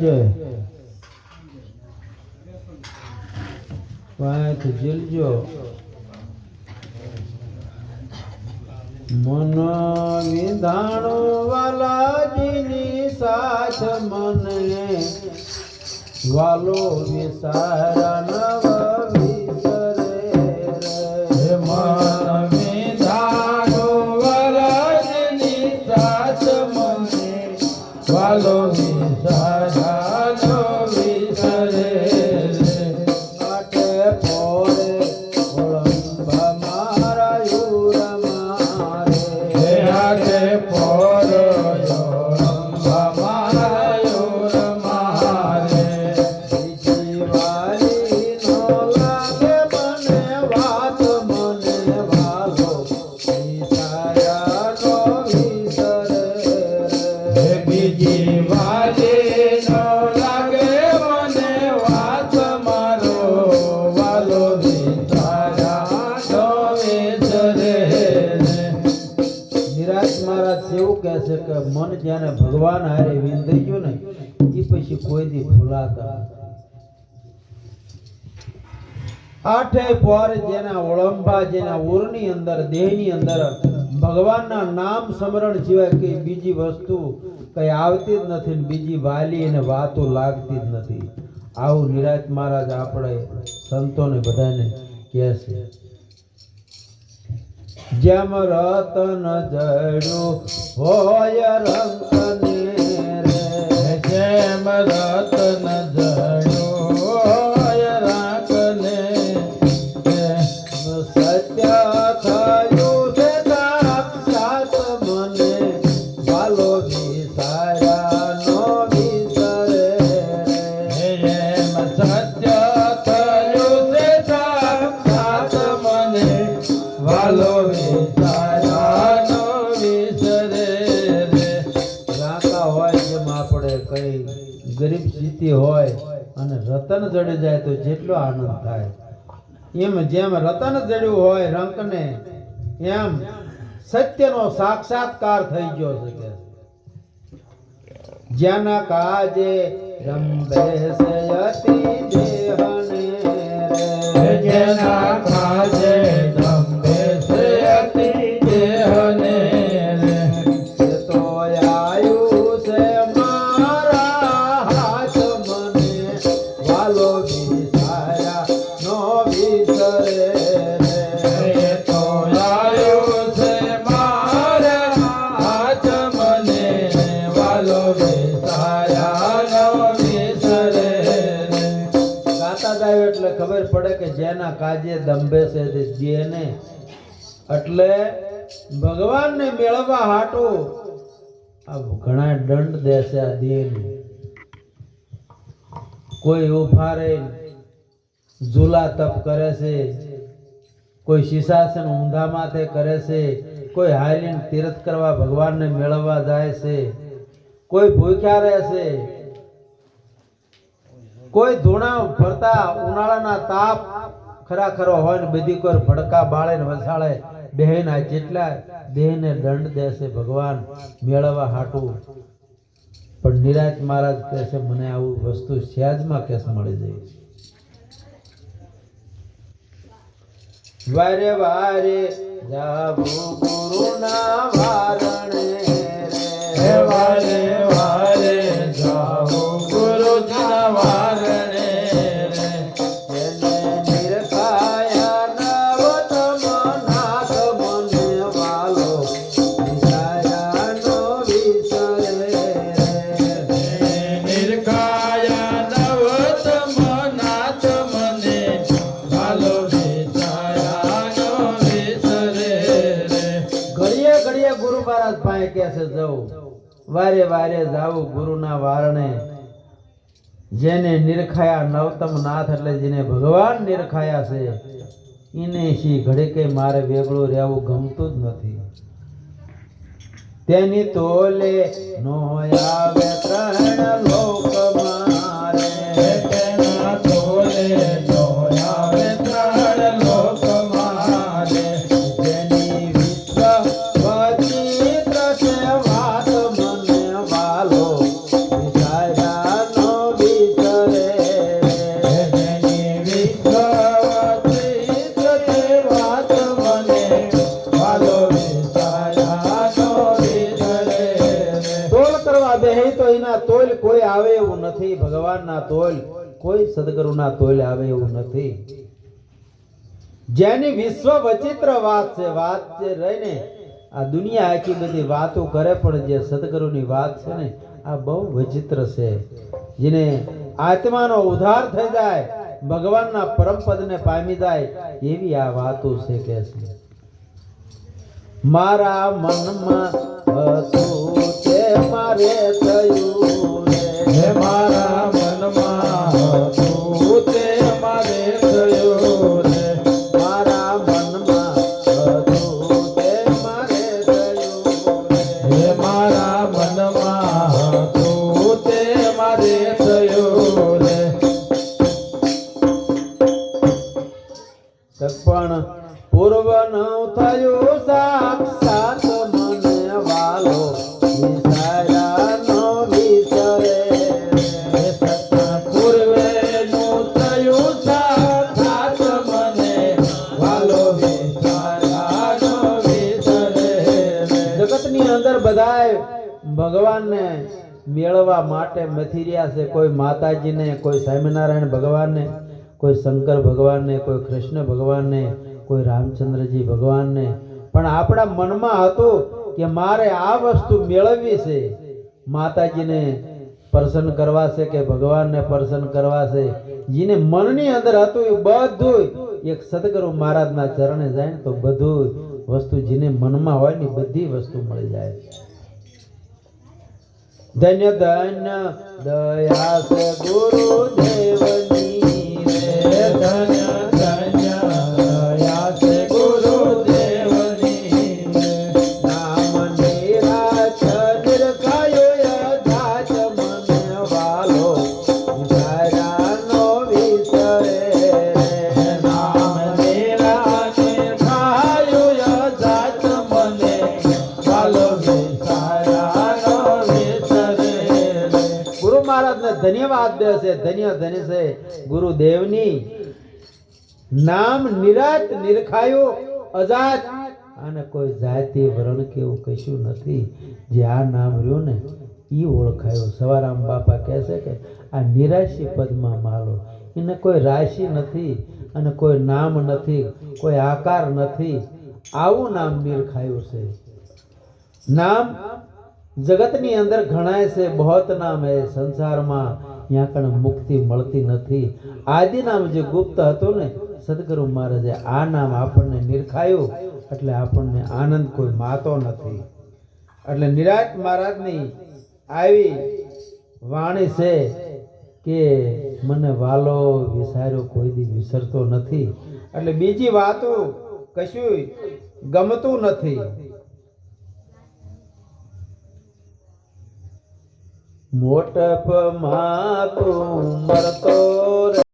સંજય પાંચ જીલજો. મન વિધાણો વાલાજીની સાથ મને વાલો વિસારા નવ કે મન જ્યારે ભગવાન હારે વિંધાઈ ગયું ને એ પછી કોઈ ભૂલાતા? આઠે પોર જેના ઓળંબા જેના ઓરની અંદર, દેહની અંદર, ભગવાનના નામ સ્મરણ સિવાય કે બીજી વસ્તુ કઈ આવતી જ નથી ને બીજી વાલી અને વાતો લાગતી જ નથી. આવું નિરાજ મહારાજ આપણે સંતોને બધાને કહે છે. જેમ રતન જડ્યું હોય રંગને રે જેમ રતન જડ્યું હોય રાકને સત્ય થયું ગરીબ સ્થિતિ હોય અને રતન જડી જાય તો જેટલો આનંદ થાય. એમ જેમ રતન જડ્યું હોય રંકને એમ સત્યનો સાક્ષાત્કાર થઈ ગયો છે કે જેના કાજે રંબે સયતી દેહને. જેના કાજે જેના કાજે દંભે છે જેને. એટલે ભગવાનને મેળવવા હાટો આ ઘણા દંડ દેશે આ દેહને કોઈ ઊભા રહી ઝૂલા તપ કરે છે, કોઈ શીશાસન ઊંધા માથે કરે છે, કોઈ હાલીને તીર્થ કરવા ભગવાનને મેળવવા જાય છે, કોઈ ભૂખ્યા રહે છે, કોઈ ધૂણા ફરતા ઉનાળાના તાપ ખરા ખરો હોય ને બધી કોઈ ભડકા બાળે ને વસાળે, બેહના જેટલા દેહને દંડ દેશે ભગવાન, મેળવવા હાટું. પણ નિરાજ મહારાજ કહે છે, મને આવું વસ્તુ સહેજમાં કેસ મળી જાય છે. વારે વારે જાવું ગુરુના વારણે પાસે જવું. વારે વારે જાવું ગુરુના વારણે. જેને નિરખાયા નવતમ નાથ એટલે જેને ભગવાન નિરખાયા છે એને શી ઘડીકે મારે વેગળું રહેવું ગમતું જ નથી. તેની તોલે નો આવે ત્રણ લોક નથી, ભગવાનના તોલ, કોઈ સદગુરુના તોલ આવે એવું નથી. જેની વિશ્વ વચિત્ર વાત છે, વાત રહીને આ દુનિયા આખી બધી વાતો કરે, પણ જે સદગુરુની વાત છે ને, આ બહુ વિચિત્ર છે. જેને આત્માનો ઉદ્ધાર થઈ જાય, ભગવાનના પરમ પદને પામી જાય, એવી આ વાતો છે કે છે. મારા મનમાં હતું તે મારે થયું જગતની અંદર બધાય ભગવાનને મેળવવા માટે મથી છે. કોઈ માતાજીને, કોઈ સ્વામિનારાયણ ભગવાનને, કોઈ શંકર ભગવાનને, કોઈ કૃષ્ણ ભગવાનને, કોઈ રામચંદ્રજી ભગવાનને. પણ આપણા મનમાં હતું કે મારે આ વસ્તુ મેળવવી છે. માતાજીને પ્રસન્ન કરવા છે કે ભગવાનને પ્રસન્ન કરવા છે. જેને મનની અંદર હતું એ બધું એક સદગુરુ મહારાજના ચરણે જાય ને તો બધું વસ્તુ જેને મનમાં હોય ને બધી વસ્તુ મળી જાય. ધન્ય ધન્ય દયા ગુરુ દેવની ગુરુ મહારાજને ધન્યવાદ દે છે, ધન્ય ધન્ય છે. ગુરુદેવની નામ નિરાત, નિરખાયો, અજાત. અને કોઈ જાતિ વરણ કે એવું કશું નથી. જે આ નામ રહ્યું ને એ ઓળખાયો. સવારામ બાપા કહે છે કે, આ નિરાશી પદમાં માલો એને કોઈ રાશિ નથી અને કોઈ નામ નથી, કોઈ આકાર નથી. આવું નામ નિરખાયું છે. નામ જગતની અંદર ઘણાય છે, બહોત નામ એ સંસારમાં ત્યાં કણ મુક્તિ મળતી નથી. આદિ નામ જે ગુપ્ત હતું ને, સદગુરુ મહારાજે આ નામ આપણને નિરખાયું, એટલે આપણને આનંદ કોઈ માતો નથી. એટલે નિરાજ મહારાજની આવી વાણી છે કે મને વાલો વિસાર્યો, કોઈ દી વિસરતો નથી. એટલે બીજી વાતો કશું ગમતું નથી. મોટપમાં તું મરતો